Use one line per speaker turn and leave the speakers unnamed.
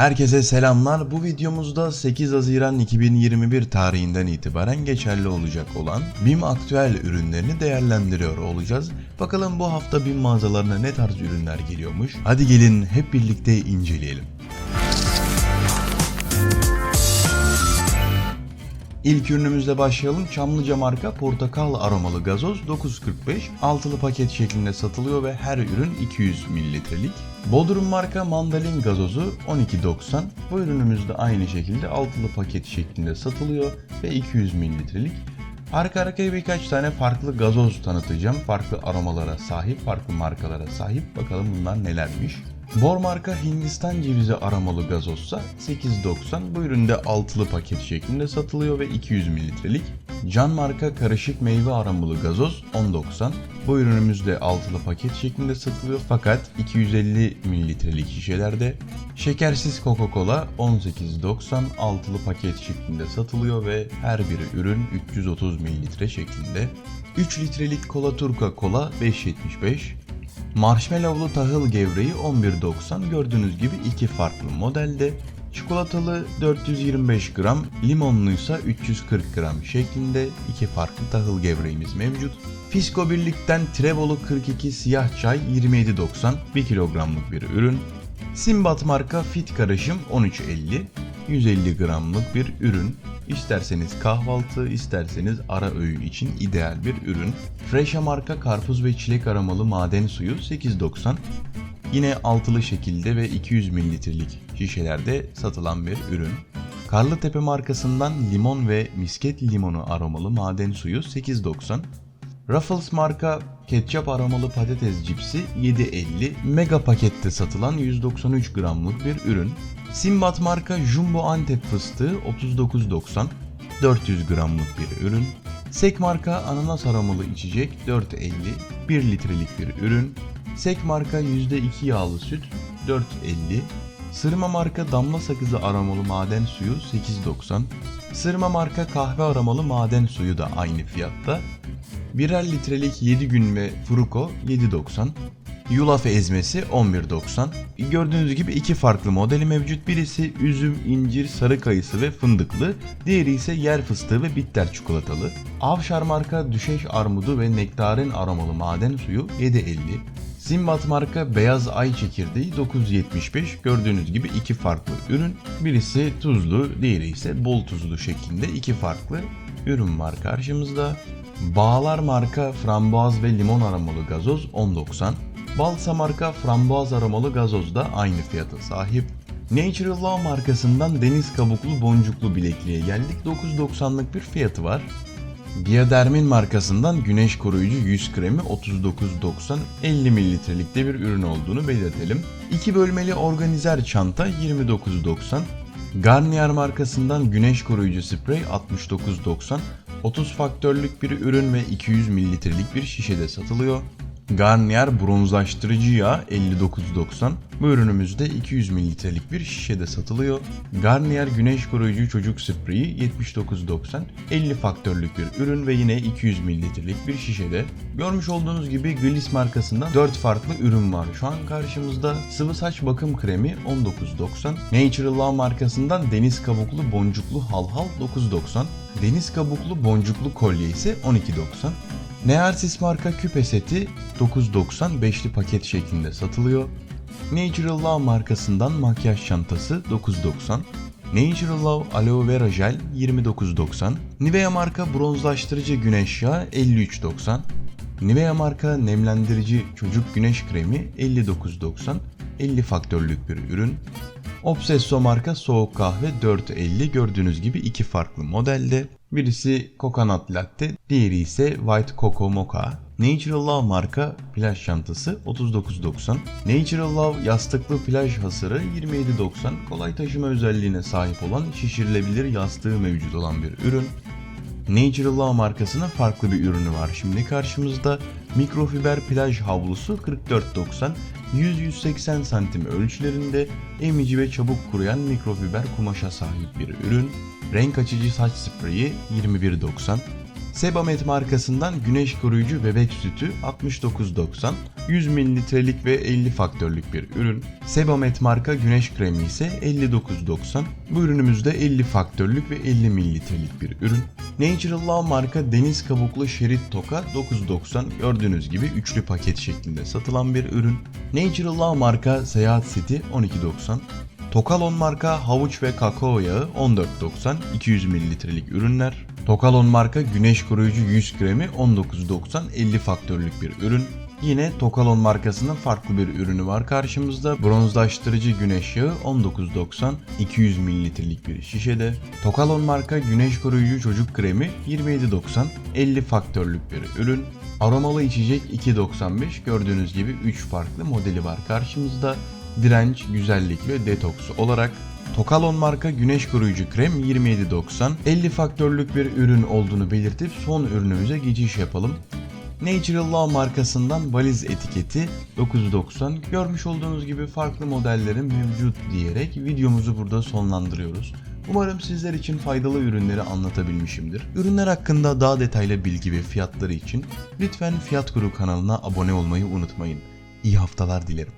Herkese selamlar. Bu videomuzda 8 Haziran 2021 tarihinden itibaren geçerli olacak olan BİM aktüel ürünlerini değerlendiriyor olacağız. Bakalım bu hafta BİM mağazalarına ne tarz ürünler geliyormuş. Hadi gelin hep birlikte inceleyelim. İlk ürünümüzle başlayalım. Çamlıca marka portakal aromalı gazoz 945 altılı paket şeklinde satılıyor ve her ürün 200 mililitrelik. Bodrum marka mandalin gazozu 12.90. Bu ürünümüz de aynı şekilde altılı paket şeklinde satılıyor ve 200 mililitrelik. Arka arkaya birkaç tane farklı gazoz tanıtacağım. Farklı aromalara sahip, farklı markalara sahip. Bakalım bunlar nelermiş. Bor marka Hindistan cevizi aromalı gazozsa 8.90 bu üründe altılı paket şeklinde satılıyor ve 200 mililitrelik. Can marka karışık meyve aromalı gazoz 10.90 bu ürünümüz de altılı paket şeklinde satılıyor fakat 250 mililitrelik şişelerde. Şekersiz Coca-Cola 18.90 altılı paket şeklinde satılıyor ve her biri ürün 330 mililitre şeklinde. 3 litrelik Cola Turca Cola 5.75 Marshmallowlu tahıl gevreği 11.90 gördüğünüz gibi iki farklı modelde. Çikolatalı 425 gram, limonluysa 340 gram şeklinde iki farklı tahıl gevreğimiz mevcut. Fisko Birlik'ten Trebolu 42 siyah çay 27.90 1 kilogramlık bir ürün. Simbat marka Fit karışım 13.50 150 gramlık bir ürün. İsterseniz kahvaltı, isterseniz ara öğün için ideal bir ürün. Fresha marka karpuz ve çilek aromalı maden suyu 8.90. Yine altılı şekilde ve 200 mililitrelik şişelerde satılan bir ürün. Karlıtepe markasından limon ve misket limonu aromalı maden suyu 8.90. Ruffles marka ketçap aromalı patates cipsi 7.50 mega pakette satılan 193 gramlık bir ürün. Simbat marka Jumbo Antep fıstığı 39.90 400 gramlık bir ürün. Sek marka ananas aromalı içecek 4.50 1 litrelik bir ürün. Sek marka %2 yağlı süt 4.50 Sırma marka damla sakızı aromalı maden suyu 8.90 Sırma marka kahve aromalı maden suyu da aynı fiyatta. Birer litrelik 7 gün ve Fruko 7.90 Yulaf ezmesi 11.90 Gördüğünüz gibi iki farklı modeli mevcut. Birisi üzüm, incir, sarı kayısı ve fındıklı. Diğeri ise yer fıstığı ve bitter çikolatalı. Avşar marka düşeş armudu ve nektarin aromalı maden suyu 7.50 Simbat marka beyaz ay çekirdeği 9.75 gördüğünüz gibi iki farklı ürün. Birisi tuzlu, diğeri ise bol tuzlu şeklinde iki farklı ürün var karşımızda. Bağlar marka frambuaz ve limon aromalı gazoz 10.90. Balsa marka frambuaz aromalı gazoz da aynı fiyata sahip. Natural Law markasından deniz kabuklu boncuklu bilekliğe geldik. 9.90'lık bir fiyatı var. Biodermin markasından güneş koruyucu yüz kremi 39.90 50 mililitrelikte bir ürün olduğunu belirtelim. 2 bölmeli organizer çanta 29.90 Garnier markasından güneş koruyucu sprey 69.90 30 faktörlük bir ürün ve 200 mililitrelik bir şişede satılıyor. Garnier bronzlaştırıcı yağ 59.90. Bu ürünümüzde 200 mililitrelik bir şişede satılıyor. Garnier güneş koruyucu çocuk spreyi 79.90. 50 faktörlük bir ürün ve yine 200 mililitrelik bir şişede. Görmüş olduğunuz gibi Gliss markasından 4 farklı ürün var. Şu an karşımızda sıvı saç bakım kremi 19.90. Natural Law markasından deniz kabuklu boncuklu halhal 9.90. Deniz kabuklu boncuklu kolye ise 12.90. Nearsis marka küpe seti 9.90 beşli paket şeklinde satılıyor. Natural Love markasından makyaj çantası 9.90. Natural Love Aloe Vera Jel 29.90. Nivea marka bronzlaştırıcı güneş yağı 53.90. Nivea marka nemlendirici çocuk güneş kremi 59.90. 50 faktörlük bir ürün. Obsesso marka soğuk kahve 4.50 gördüğünüz gibi iki farklı modelde. Birisi Coconut Latte, diğeri ise White Coco Mocha. Natural Love marka plaj çantası 39.90. Natural Love yastıklı plaj hasırı 27.90. Kolay taşıma özelliğine sahip olan şişirilebilir yastığı mevcut olan bir ürün. Natural Law markasının farklı bir ürünü var. Şimdi karşımızda mikrofiber plaj havlusu 44.90 100-180 santim ölçülerinde emici ve çabuk kuruyan mikrofiber kumaşa sahip bir ürün. Renk açıcı saç spreyi 21.90 Sebamed markasından güneş koruyucu bebek sütü 69.90, 100 mililitrelik ve 50 faktörlük bir ürün. Sebamed marka güneş kremi ise 59.90. Bu ürünümüzde 50 faktörlük ve 50 mililitrelik bir ürün. Natural Love marka deniz kabuklu şerit toka 9.90 gördüğünüz gibi üçlü paket şeklinde satılan bir ürün. Natural Love marka seyahat seti 12.90. Tokalon marka havuç ve kakao yağı 14.90 200 mililitrelik ürünler. Tokalon marka güneş koruyucu yüz kremi 19.90 50 faktörlük bir ürün. Yine Tokalon markasının farklı bir ürünü var karşımızda. Bronzlaştırıcı güneş yağı 19.90 200 mililitrelik bir şişede. Tokalon marka güneş koruyucu çocuk kremi 27.90 50 faktörlük bir ürün. Aromalı içecek 2.95 gördüğünüz gibi 3 farklı modeli var karşımızda. Direnç, güzellik ve detoks olarak Tokalon marka güneş koruyucu krem 27.90 50 faktörlük bir ürün olduğunu belirtip son ürünümüze geçiş yapalım. Natural Law markasından valiz etiketi 9.90 görmüş olduğunuz gibi farklı modellerin mevcut diyerek videomuzu burada sonlandırıyoruz. Umarım sizler için faydalı ürünleri anlatabilmişimdir. Ürünler hakkında daha detaylı bilgi ve fiyatları için lütfen Fiyat Guru kanalına abone olmayı unutmayın. İyi haftalar dilerim.